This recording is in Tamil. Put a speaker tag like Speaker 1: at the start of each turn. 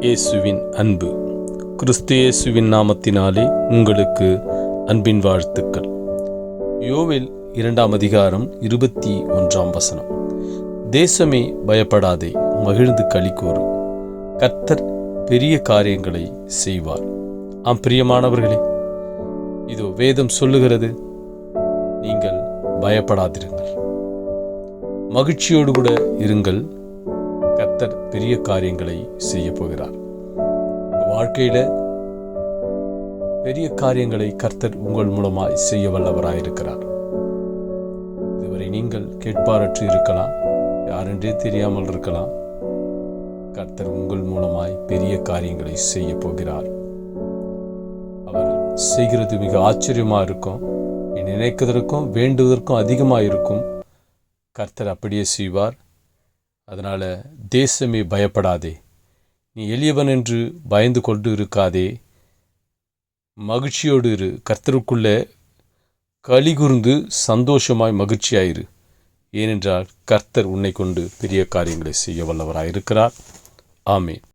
Speaker 1: இயேசுவின் அன்பு. கிறிஸ்து இயேசுவின் நாமத்தினாலே உங்களுக்கு அன்பின் வாழ்த்துக்கள். யோவில் இரண்டாம் அதிகாரம் இருபத்தி ஒன்றாம் வசனம். தேசமே பயப்படாதே மகிழ்ந்து களி கூறு கர்த்தர் பெரிய காரியங்களை செய்வார். ஆம் பிரியமானவர்களே இதோ வேதம் சொல்லுகிறது நீங்கள் பயப்படாதிருங்கள். மகிழ்ச்சியோடு கூட இருங்கள். கர்த்தர் பெரிய காரியங்களை செய்ய போகிறார். வாழ்க்கையில பெரிய காரியங்களை கர்த்தர் உங்கள் மூலமாய் செய்ய வல்லவராயிருக்கிறார் இதுவரை நீங்கள் கேட்பாரற்று இருக்கலாம் யாரென்றே தெரியாமல் இருக்கலாம். கர்த்தர் உங்கள் மூலமாய் பெரிய காரியங்களை செய்ய போகிறார். அவர் செய்கிறது மிக ஆச்சரியமா இருக்கும். நினைக்கிறதற்கும் வேண்டுவதற்கும் அதிகமாக இருக்கும் கர்த்தர் அப்படியே செய்வார். அதனால் தேசமே பயப்படாதே. நீ எளியவன் என்று பயந்து கொண்டு இருக்காதே. மகிழ்ச்சியோடு இரு. கர்த்தருக்குள்ளே கலிகுர்ந்து சந்தோஷமாய் மகிழ்ச்சியாயிரு. ஏனென்றால் கர்த்தர் உன்னை கொண்டு பெரிய காரியங்களை செய்ய வல்லவராயிருக்கிறார். ஆமே